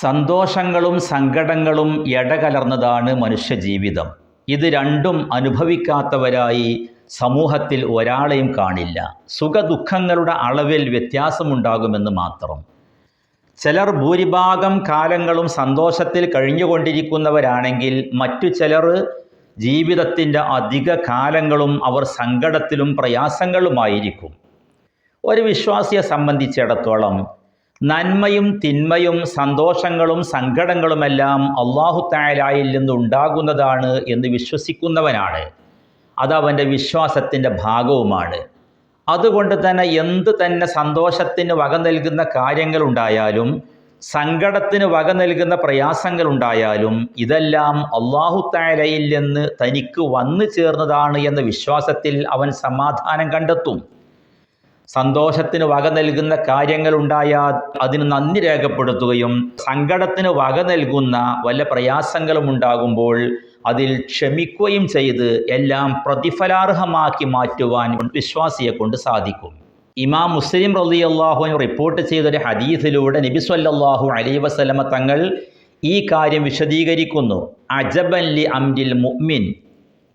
സന്തോഷങ്ങളും സങ്കടങ്ങളും ഇടകലർന്നതാണ് മനുഷ്യജീവിതം. ഇത് രണ്ടും അനുഭവിക്കാത്തവരായി സമൂഹത്തിൽ ഒരാളെയും കാണില്ല. സുഖദുഃഖങ്ങളുടെ അളവിൽ വ്യത്യാസമുണ്ടാകുമെന്ന് മാത്രം. ചിലർ ഭൂരിഭാഗം കാലങ്ങളും സന്തോഷത്തിൽ കഴിഞ്ഞുകൊണ്ടിരിക്കുന്നവരാണെങ്കിൽ മറ്റു ചിലർ ജീവിതത്തിന്റെ അധിക കാലങ്ങളും അവർ സങ്കടത്തിലും പ്രയാസങ്ങളുമായിരിക്കും. ഒരു വിശ്വാസിയെ സംബന്ധിച്ചിടത്തോളം നന്മയും തിന്മയും സന്തോഷങ്ങളും സങ്കടങ്ങളുമെല്ലാം അള്ളാഹു തായാലായിൽ നിന്ന് ഉണ്ടാകുന്നതാണ് എന്ന് വിശ്വസിക്കുന്നവനാണ്. അത് അവന്റെ വിശ്വാസത്തിന്റെ ഭാഗവുമാണ്. അതുകൊണ്ട് തന്നെ എന്ത് തന്നെ സന്തോഷത്തിന് വക നൽകുന്ന കാര്യങ്ങളുണ്ടായാലും സങ്കടത്തിന് വക നൽകുന്ന പ്രയാസങ്ങളുണ്ടായാലും ഇതെല്ലാം അള്ളാഹു തായാലയിൽ നിന്ന് തനിക്ക് വന്നു ചേർന്നതാണ് എന്ന വിശ്വാസത്തിൽ അവൻ സമാധാനം കണ്ടെത്തും. സന്തോഷത്തിന് വക നൽകുന്ന കാര്യങ്ങളുണ്ടായാൽ അതിന് നന്ദി രേഖപ്പെടുത്തുകയും സങ്കടത്തിന് വക നൽകുന്ന വല്ല പ്രയാസങ്ങളും ഉണ്ടാകുമ്പോൾ അതിൽ ക്ഷമിക്കുകയും ചെയ്ത് എല്ലാം പ്രതിഫലാർഹമാക്കി മാറ്റുവാൻ വിശ്വാസിയെ കൊണ്ട് സാധിക്കും. ഇമാം മുസ്ലിം റലി അള്ളാഹുവിന് റിപ്പോർട്ട് ചെയ്തൊരു ഹദീസിലൂടെ നബി സല്ലല്ലാഹു അലൈഹി വസല്ലമ തങ്ങൾ ഈ കാര്യം വിശദീകരിക്കുന്നു. അജബല്ലി അംരിൽ മുഅ്മിൻ.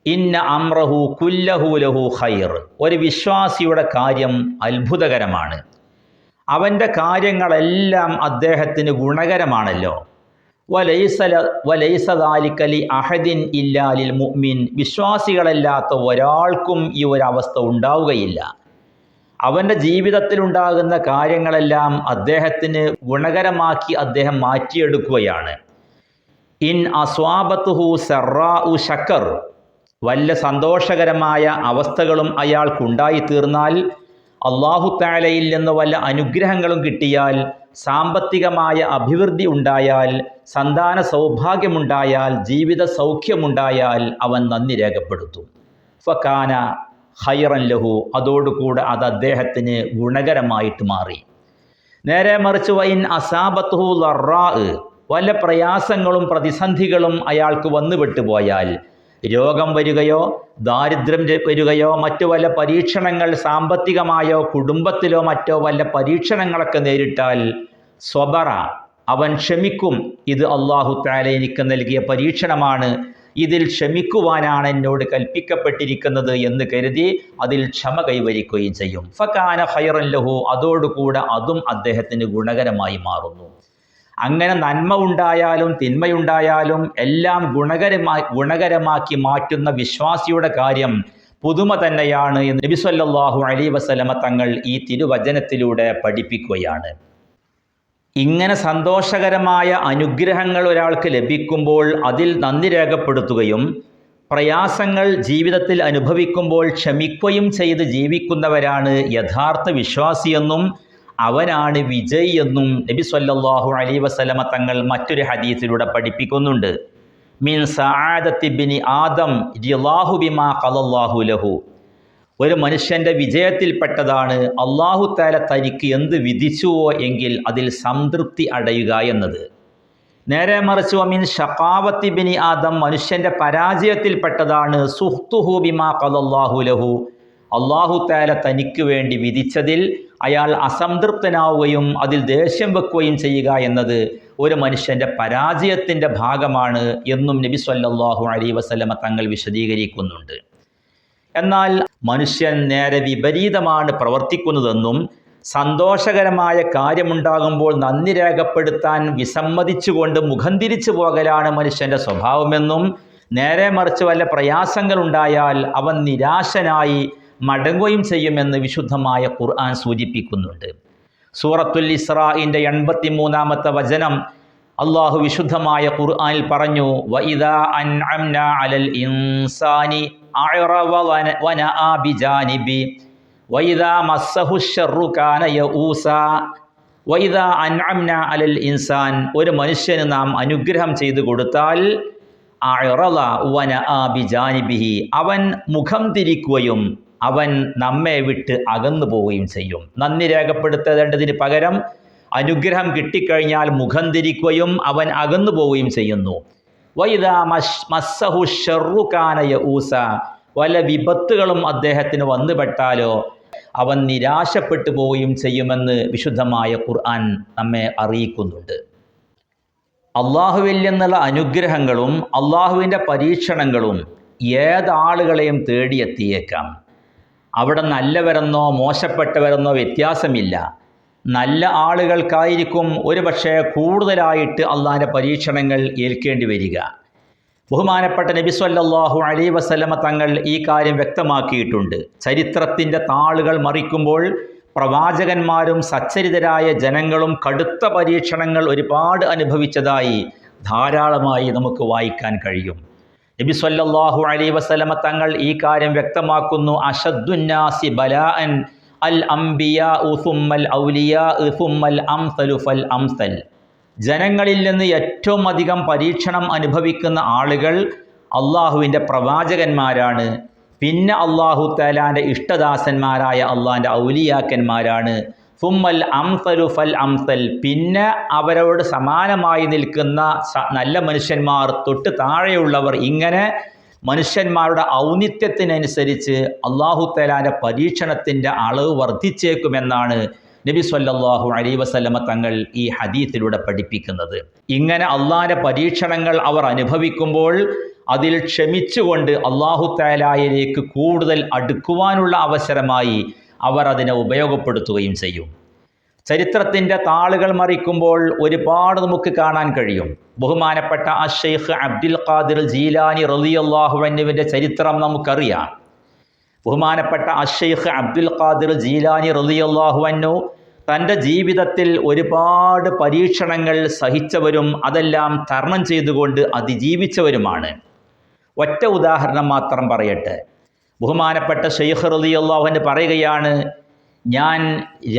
ഇന്ന അമ്രഹു കുല്ലഹു ലഹു ഖൈർ. ഒരു വിശ്വാസിയുടെ കാര്യം അത്ഭുതകരമാണ്. അവന്റെ കാര്യങ്ങളെല്ലാം അദ്ദേഹത്തിന് ഗുണകരമാണല്ലോ. വലൈസല വലൈസദാലിക്കലി അഹദിൻ ഇല്ലാലിൽ മുഅ്മിൻ. വിശ്വാസികളല്ലാത്ത ഒരാൾക്കും ഈ ഒരവസ്ഥ ഉണ്ടാവുകയില്ല. അവന്റെ ജീവിതത്തിലുണ്ടാകുന്ന കാര്യങ്ങളെല്ലാം അദ്ദേഹത്തിന് ഗുണകരമാക്കി അദ്ദേഹം മാറ്റിയെടുക്കുകയാണ്. ഇൻ അസ്വാബത്തുഹു സെറാ ഉ ഷക്കർ വല്ല സന്തോഷകരമായ അവസ്ഥകളും അയാൾക്കുണ്ടായി തീർന്നാൽ അള്ളാഹു താലയിൽ നിന്ന് വല്ല അനുഗ്രഹങ്ങളും കിട്ടിയാൽ സാമ്പത്തികമായ അഭിവൃദ്ധി ഉണ്ടായാൽ സന്താന സൗഭാഗ്യമുണ്ടായാൽ ജീവിത സൗഖ്യമുണ്ടായാൽ അവൻ നന്ദി രേഖപ്പെടുത്തും. ഫക്കാന ഹൈറൻ ലഹു അതോടുകൂടെ അത് അദ്ദേഹത്തിന് ഗുണകരമായിട്ട് മാറി. നേരെ മറിച്ച് വൈൻ അസാബത്തുഹു വല്ല പ്രയാസങ്ങളും പ്രതിസന്ധികളും അയാൾക്ക് വന്നു വിട്ടുപോയാൽ രോഗം വരികയോ ദാരിദ്ര്യം വരികയോ മറ്റു വല്ല പരീക്ഷണങ്ങൾ സാമ്പത്തികമായോ കുടുംബത്തിലോ മറ്റോ വല്ല പരീക്ഷണങ്ങളൊക്കെ നേരിട്ടാൽ സ്വബറ അവൻ ക്ഷമിക്കും. ഇത് അള്ളാഹു താല എനിക്ക് നൽകിയ പരീക്ഷണമാണ്. ഇതിൽ ക്ഷമിക്കുവാനാണ് എന്നോട് കൽപ്പിക്കപ്പെട്ടിരിക്കുന്നത് എന്ന് കരുതി അതിൽ ക്ഷമ കൈവരിക്കുകയും ചെയ്യും. ഫക്കാന ഹൈറൻ ലഹു അതോടുകൂടെ അതും അദ്ദേഹത്തിന് ഗുണകരമായി മാറുന്നു. അങ്ങനെ നന്മ ഉണ്ടായാലും തിന്മയുണ്ടായാലും എല്ലാം ഗുണകരമായി ഗുണകരമാക്കി മാറ്റുന്ന വിശ്വാസിയുടെ കാര്യം പുതുമ തന്നെയാണ് എന്ന് നബി സല്ലല്ലാഹു അലൈഹി വസല്ലമ തങ്ങൾ ഈ തിരുവചനത്തിലൂടെ പഠിപ്പിക്കുകയാണ്. ഇങ്ങനെ സന്തോഷകരമായ അനുഗ്രഹങ്ങൾ ഒരാൾക്ക് ലഭിക്കുമ്പോൾ അതിൽ നന്ദി രേഖപ്പെടുത്തുകയും പ്രയാസങ്ങൾ ജീവിതത്തിൽ അനുഭവിക്കുമ്പോൾ ക്ഷമിക്കുകയും ചെയ്ത് ജീവിക്കുന്നവരാണ് യഥാർത്ഥ വിശ്വാസിയെന്നും അവനാണ് വിജയ് എന്നും നബി സല്ലാഹു അലൈഹി വസല്ലമ തങ്ങൾ മറ്റൊരു ഹദീസിലൂടെ പഠിപ്പിക്കുന്നുണ്ട്. മിൻ സആദത്തി ബിനി ആദം റിളാഹു ബിമാ ലഹു. ഒരു മനുഷ്യന്റെ വിജയത്തിൽപ്പെട്ടതാണ് അള്ളാഹു താല തനിക്ക് എന്ത് വിധിച്ചുവോ എങ്കിൽ അതിൽ സംതൃപ്തി അടയുക എന്നത്. നേരെ മറിച്ച് മീൻ ഷക്കാവത്തി ബിനി ആദം മനുഷ്യന്റെ പരാജയത്തിൽപ്പെട്ടതാണ് സുഹ്തുഹു ബിമാ കലല്ലാഹു ലഹു. അള്ളാഹു താല തനിക്ക് വേണ്ടി വിധിച്ചതിൽ അയാൾ അസംതൃപ്തനാവുകയും അതിൽ ദേഷ്യം വെക്കുകയും ചെയ്യുക എന്നത് ഒരു മനുഷ്യന്റെ പരാജയത്തിന്റെ ഭാഗമാണ് എന്നും നബി സല്ലാഹു അലൈഹി വസ്ലമ തങ്ങൾ വിശദീകരിക്കുന്നുണ്ട്. എന്നാൽ മനുഷ്യൻ നേരെ വിപരീതമാണ് പ്രവർത്തിക്കുന്നതെന്നും സന്തോഷകരമായ കാര്യമുണ്ടാകുമ്പോൾ നന്ദി രേഖപ്പെടുത്താൻ വിസമ്മതിച്ചുകൊണ്ട് മുഖം തിരിച്ചു പോകലാണ് മനുഷ്യന്റെ സ്വഭാവമെന്നും നേരെ മറിച്ച് വല്ല പ്രയാസങ്ങളുണ്ടായാൽ അവൻ നിരാശനായി മടങ്ങുകയും ചെയ്യുമെന്ന് വിശുദ്ധമായ ഖുർആൻ സൂചിപ്പിക്കുന്നുണ്ട്. സൂറത്തുൽ ഇസ്രാഇന്റെ എൺപത്തി മൂന്നാമത്തെ വചനം അള്ളാഹു വിശുദ്ധമായ ഖുർആനിൽ പറഞ്ഞു അലൽ ഇൻസാനി അലൽ ഇൻസാൻ ഒരു മനുഷ്യന് നാം അനുഗ്രഹം ചെയ്തു കൊടുത്താൽ വന അവൻ മുഖം തിരിക്കുകയും അവൻ നമ്മെ വിട്ട് അകന്നു പോവുകയും ചെയ്യും. നന്ദി രേഖപ്പെടുത്തേണ്ടതിന് പകരം അനുഗ്രഹം കിട്ടിക്കഴിഞ്ഞാൽ മുഖം തിരിക്കുകയും അവൻ അകന്നു പോവുകയും ചെയ്യുന്നു. വൈദ മസ്സഹു ഷെറുഖാനയ ഊസ വല്ല വിപത്തുകളും അദ്ദേഹത്തിന് വന്നുപെട്ടാലോ അവൻ നിരാശപ്പെട്ടു പോവുകയും ചെയ്യുമെന്ന് വിശുദ്ധമായ ഖുർആൻ നമ്മെ അറിയിക്കുന്നുണ്ട്. അള്ളാഹുവിൽ നിന്നുള്ള അനുഗ്രഹങ്ങളും അള്ളാഹുവിന്റെ പരീക്ഷണങ്ങളും ഏതാളുകളെയും തേടിയെത്തിയേക്കാം. അവിടെ നല്ലവരെന്നോ മോശപ്പെട്ടവരെന്നോ വ്യത്യാസമില്ല. നല്ല ആളുകൾക്കായിരിക്കും ഒരുപക്ഷെ കൂടുതലായിട്ട് അള്ളാന്റെ പരീക്ഷണങ്ങൾ ഏൽക്കേണ്ടി വരിക. ബഹുമാനപ്പെട്ട നബി സല്ലാഹു അലൈ വസല്ലമ തങ്ങൾ ഈ കാര്യം വ്യക്തമാക്കിയിട്ടുണ്ട്. ചരിത്രത്തിന്റെ താളുകൾ മറിക്കുമ്പോൾ പ്രവാചകന്മാരും സച്ചരിതരായ ജനങ്ങളും കടുത്ത പരീക്ഷണങ്ങൾ ഒരുപാട് അനുഭവിച്ചതായി ധാരാളമായി നമുക്ക് വായിക്കാൻ കഴിയും. നബി സല്ലല്ലാഹു അലൈ വസല്ലമ തങ്ങൾ ഈ കാര്യം വ്യക്തമാക്കുന്നു. അഷദ്ദുന്നാസി ബലാഅൻ അൽ അംബിയാ ഔലിയാ അംസലു ഫൽ അംസൽ. ജനങ്ങളിൽ നിന്ന് ഏറ്റവും അധികം പരീക്ഷണം അനുഭവിക്കുന്ന ആളുകൾ അള്ളാഹുവിന്റെ പ്രവാചകന്മാരാണ്. പിന്നെ അള്ളാഹു തലാന്റെ ഇഷ്ടദാസന്മാരായ അള്ളാഹിന്റെ ഔലിയാക്കന്മാരാണ്. ഫുമ്മൽ അംസലു ഫൽ അംസൽ. പിന്നെ അവരോട് സമാനമായി നിൽക്കുന്ന നല്ല മനുഷ്യന്മാർ തൊട്ട് താഴെയുള്ളവർ ഇങ്ങനെ മനുഷ്യന്മാരുടെ ഔന്നിത്യത്തിനനുസരിച്ച് അള്ളാഹു തലാന്റെ പരീക്ഷണത്തിന്റെ അളവ് വർദ്ധിച്ചേക്കുമെന്നാണ് നബി സല്ലാഹു അലൈ വസല്ലമ തങ്ങൾ ഈ ഹദീത്തിലൂടെ പഠിപ്പിക്കുന്നത്. ഇങ്ങനെ അള്ളാഹിന്റെ പരീക്ഷണങ്ങൾ അവർ അനുഭവിക്കുമ്പോൾ അതിൽ ക്ഷമിച്ചുകൊണ്ട് അള്ളാഹു താലായിലേക്ക് കൂടുതൽ അടുക്കുവാനുള്ള അവസരമായി അവർ അതിനെ ഉപയോഗപ്പെടുത്തുകയും ചെയ്യും. ചരിത്രത്തിന്റെ താളുകൾ മറിക്കുമ്പോൾ ഒരുപാട് നമുക്ക് കാണാൻ കഴിയും. ബഹുമാനപ്പെട്ട അഷെയ്ഖ് അബ്ദുൽ ഖാദിർ ജീലാനി റലിയല്ലാഹുവന്നുവിന്റെ ചരിത്രം നമുക്കറിയാം. ബഹുമാനപ്പെട്ട അഷെയ്ഖ് അബ്ദുൽ ഖാദിർ ജീലാനി റലിയല്ലാഹുവന്നു തന്റെ ജീവിതത്തിൽ ഒരുപാട് പരീക്ഷണങ്ങൾ സഹിച്ചവരും അതെല്ലാം തരണം ചെയ്തുകൊണ്ട് അതിജീവിച്ചവരുമാണ്. ഒറ്റ ഉദാഹരണം മാത്രം പറയട്ടെ. ബഹുമാനപ്പെട്ട ഷെയ്ഖ് റലിയല്ലാഹുവിന് പറയുകയാണ് ഞാൻ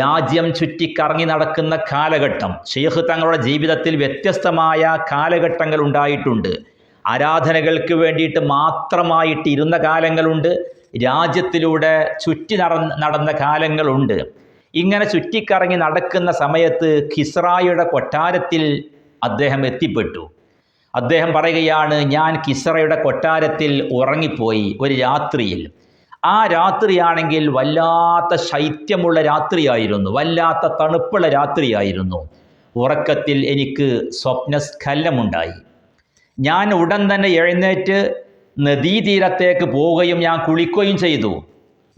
രാജ്യം ചുറ്റിക്കറങ്ങി നടക്കുന്ന കാലഘട്ടം ഷെയ്ഖ് തങ്ങളുടെ ജീവിതത്തിൽ വ്യത്യസ്തമായ കാലഘട്ടങ്ങൾ ഉണ്ടായിട്ടുണ്ട്. ആരാധനകൾക്ക് വേണ്ടിയിട്ട് മാത്രമായിട്ട് ഇരുന്ന കാലങ്ങളുണ്ട് രാജ്യത്തിലൂടെ ചുറ്റി നടന്ന നടന്ന കാലങ്ങളുണ്ട്. ഇങ്ങനെ ചുറ്റിക്കറങ്ങി നടക്കുന്ന സമയത്ത് ഖിസ്രായുടെ കൊട്ടാരത്തിൽ അദ്ദേഹം എത്തിപ്പെട്ടു. അദ്ദേഹം പറയുകയാണ് ഞാൻ കിസറയുടെ കൊട്ടാരത്തിൽ ഉറങ്ങിപ്പോയി ഒരു രാത്രിയിൽ. ആ രാത്രിയാണെങ്കിൽ വല്ലാത്ത ശൈത്യമുള്ള രാത്രിയായിരുന്നു വല്ലാത്ത തണുപ്പുള്ള രാത്രിയായിരുന്നു. ഉറക്കത്തിൽ എനിക്ക് സ്വപ്നസ്ഖലമുണ്ടായി ഞാൻ ഉടൻ തന്നെ എഴുന്നേറ്റ് നദീതീരത്തേക്ക് പോവുകയും ഞാൻ കുളിക്കുകയും ചെയ്തു.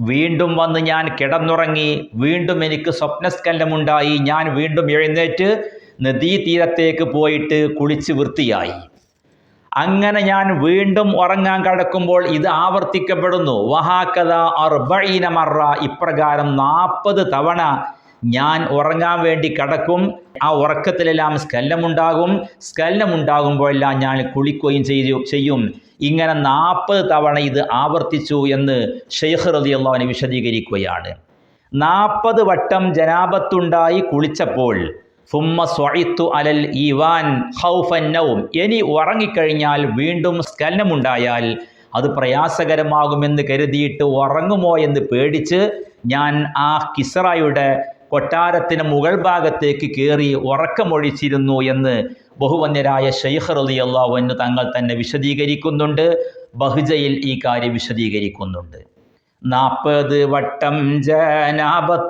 വീണ്ടും വന്ന് ഞാൻ കിടന്നുറങ്ങി വീണ്ടും എനിക്ക് സ്വപ്നസ്കലനമുണ്ടായി ഞാൻ വീണ്ടും എഴുന്നേറ്റ് നദീതീരത്തേക്ക് പോയിട്ട് കുളിച്ച് വൃത്തിയായി. അങ്ങനെ ഞാൻ വീണ്ടും ഉറങ്ങാൻ കടക്കുമ്പോൾ ഇത് ആവർത്തിക്കപ്പെടുന്നു. വഹാക്കഥ അർബീന മറ. ഇപ്രകാരം നാൽപ്പത് തവണ ഞാൻ ഉറങ്ങാൻ വേണ്ടി കടക്കും. ആ ഉറക്കത്തിലെല്ലാം സ്കല്ലമുണ്ടാകും സ്കല്ലമുണ്ടാകുമ്പോഴെല്ലാം ഞാൻ കുളിക്കുകയും ചെയ്തു ചെയ്യും. ഇങ്ങനെ നാൽപ്പത് തവണ ഇത് ആവർത്തിച്ചു എന്ന് ഷെയ്ഖ് റതി അള്ളാഹുവിനെ വിശദീകരിക്കുകയാണ്. നാൽപ്പത് വട്ടം ജനാപത്തുണ്ടായി കുളിച്ചപ്പോൾ ഫുമ്മ സ്വഴിത്തു അലൽ ഈവാൻ ഹൗഫന്നവും ഇനി ഉറങ്ങിക്കഴിഞ്ഞാൽ വീണ്ടും സ്കലനമുണ്ടായാൽ അത് പ്രയാസകരമാകുമെന്ന് കരുതിയിട്ട് ഉറങ്ങുമോ എന്ന് പേടിച്ച് ഞാൻ ആ കിസറയുടെ കൊട്ടാരത്തിന് മുകൾ ഭാഗത്തേക്ക് കയറി ഉറക്കമൊഴിച്ചിരുന്നു എന്ന് ബഹുവന്യരായ ഷെയ്ഖ് റലി അള്ളാഹുവിന് തങ്ങൾ തന്നെ വിശദീകരിക്കുന്നുണ്ട്. ബഹുജയിൽ ഈ കാര്യം വിശദീകരിക്കുന്നുണ്ട്. നാൽപ്പത് വട്ടം ജനാപത്തുണ്ടായാര്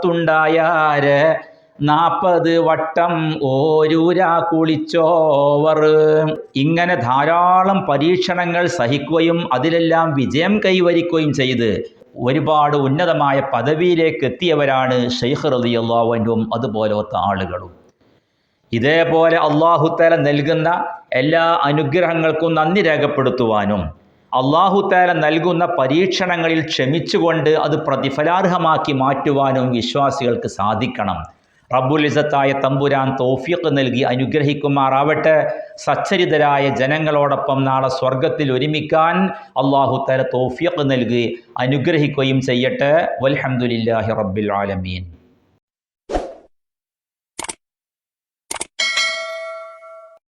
നാൽപ്പത് വട്ടം ഓരൂരാ കുളിച്ചോവർ. ഇങ്ങനെ ധാരാളം പരീക്ഷണങ്ങൾ സഹിക്കുകയും അതിലെല്ലാം വിജയം കൈവരിക്കുകയും ചെയ്ത് ഒരുപാട് ഉന്നതമായ പദവിയിലേക്ക് എത്തിയവരാണ് ഷെയ്ഖ് അള്ളാഹുവിന്റെയും അതുപോലത്തെ ആളുകളും. ഇതേപോലെ അള്ളാഹുത്താല നൽകുന്ന എല്ലാ അനുഗ്രഹങ്ങൾക്കും നന്ദി രേഖപ്പെടുത്തുവാനും അള്ളാഹുത്താല നൽകുന്ന പരീക്ഷണങ്ങളിൽ ക്ഷമിച്ചുകൊണ്ട് അത് പ്രതിഫലാർഹമാക്കി മാറ്റുവാനും വിശ്വാസികൾക്ക് സാധിക്കണം. റബ്ബുൽ ഇസത്തായ തമ്പുരാൻ തോഫിയക്ക് നൽകി അനുഗ്രഹിക്കുമാറാവട്ടെ. സച്ചരിതരായ ജനങ്ങളോടൊപ്പം നാളെ സ്വർഗത്തിൽ ഒരുമിക്കാൻ അള്ളാഹു തല തോഫിയക്ക് നൽകി അനുഗ്രഹിക്കുകയും ചെയ്യട്ടെ. വൽഹംദുലില്ലാഹി റബ്ബിൽ ആലമീൻ.